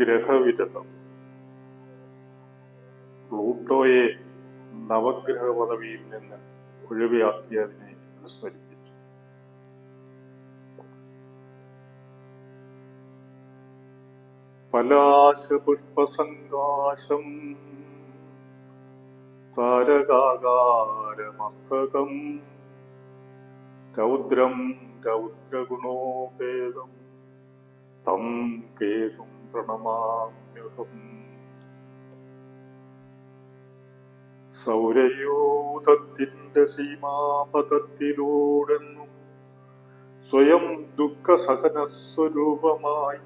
ഗ്രഹവിരഹം. പ്ലൂട്ടോയെ നവഗ്രഹ പദവിയിൽ നിന്ന് ഒഴിവാക്കിയതിനെ അനുസ്മരിപ്പിച്ചു. പലാശപുഷ്പസങ്കാശം താരകാകാരമസ്തകം രൗദ്രം രൗദ്രഗുണോപേതം തം കേതും പ്രണമാമ്യഹം. സൗരയൂഥത്തിന്റെ സീമാപഥത്തിലൂടെന്നും സ്വയം ദുഃഖസഹനസ്വരൂപമായി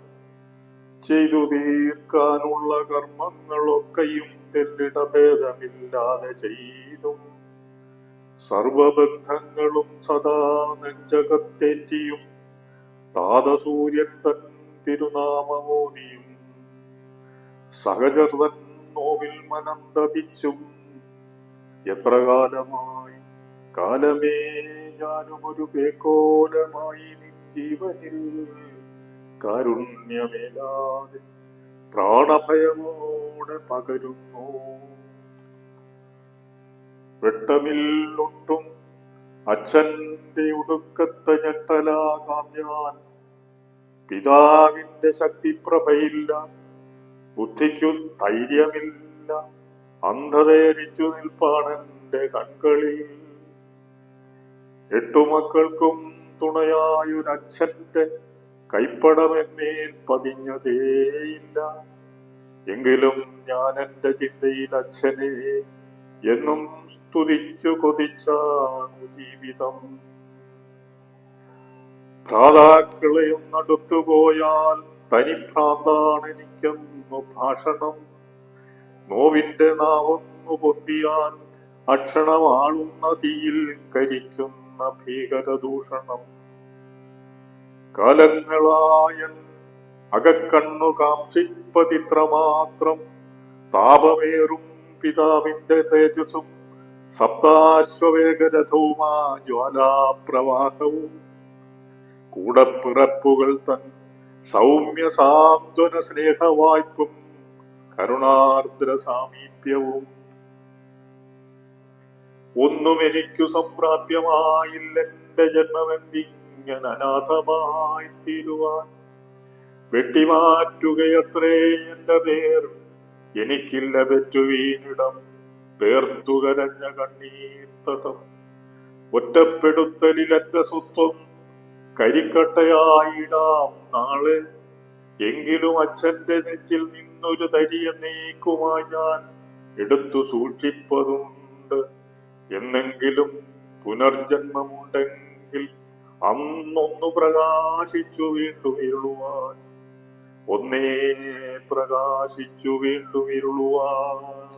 ചെയ്തു തീർക്കാനുള്ള കർമ്മങ്ങളൊക്കെയും തെല്ലിടഭേദമില്ലാതെ ചെയ്തും. സർവബന്ധങ്ങളും സദാ നെഞ്ചകത്തേറ്റിയും. താതസൂര്യൻ തൻ തിരുനാമമോദിയും സഹജർ തൻ നോവിൽ മനം തപിച്ചും. എത്ര കാലമായി? കാലമേ ഞാനും ഒരു പേക്കോലമായി നിൻ ജീവനിൽ കാരുണ്യമേലാതെ പ്രാണഭയമോടെ പകരുന്നു. വെട്ടമില്ലൊട്ടും അച്ഛന്റെ ഉടുക്കത്തെ ഞെട്ടലാകാം ഞാൻ. പിതാവിന്റെ ശക്തിപ്രഭയില്ല. ബുദ്ധിക്കു സ്ഥൈര്യമില്ല അന്ധതേരിച്ചു നിൽപ്പാണെന്റെ കൺകളിൽ. എട്ടു മക്കൾക്കും തുണയായൊരച്ഛന്റെ കൈപ്പടമെന്നേൽ പതിഞ്ഞതേയില്ല എങ്കിലും ഞാൻ എന്റെ ചിന്തയിൽ അച്ഛനെ എന്നും സ്തുതിച്ചു കൊതിച്ചാണു ജീവിതം. ഭ്രാതാക്കളെയും അടുത്തുപോയാൽ തനിഭ്രാന്താണ് എനിക്കെന്നു ഭാഷണം. നോവിന്റെ നാവൊന്നു പൊന്തിയാൽ അക്ഷണമാളുന്ന തീയിൽ കരിക്കുന്ന ഭീകരദൂഷണം. കാലങ്ങളായൻ അകക്കണ്ണു കാംക്ഷിപ്പതിത്രമാത്രം താപമേറും പിതാവിന്റെ തേജസ്സും സപ്താശ്വവേഗരഥവുമാ ജ്വാലാപ്രവാഹവും. കൂടപ്പിറപ്പുകൾ തൻ സൗമ്യ സാന്ത്വന സ്നേഹവായ്പും കരുണാർദ്ര സാമീപ്യവും ഒന്നും എനിക്കു സംപ്രാപ്യമായില്ലെന്റെ ജന്മമെന്തിങ്ങനെ അനാഥമായി തീരുവാൻ വെട്ടിമാറ്റുകയത്രേ എന്റെ പേർ എനിക്കില്ല പെറ്റുവീനിടം പേർത്തുകരഞ്ഞ കണ്ണീർത്തടം ഒറ്റപ്പെടുത്തലിൽ എന്റെ സ്വത്വം കരിക്കട്ടയായിടാം നാളെ. എങ്കിലും അച്ഛന്റെ നെഞ്ചിൽ നിന്നൊരു തരിയ നീക്കുമായി ഞാൻ എടുത്തു സൂക്ഷിപ്പതുണ്ട്. എന്നെങ്കിലും പുനർജന്മമുണ്ടെങ്കിൽ അന്നൊന്നു പ്രകാശിച്ചു വീണ്ടും ഇരുളുവാൻ. ഒന്നേ പ്രകാശിച്ചു വീണ്ടും ഇരുളുവാൻ.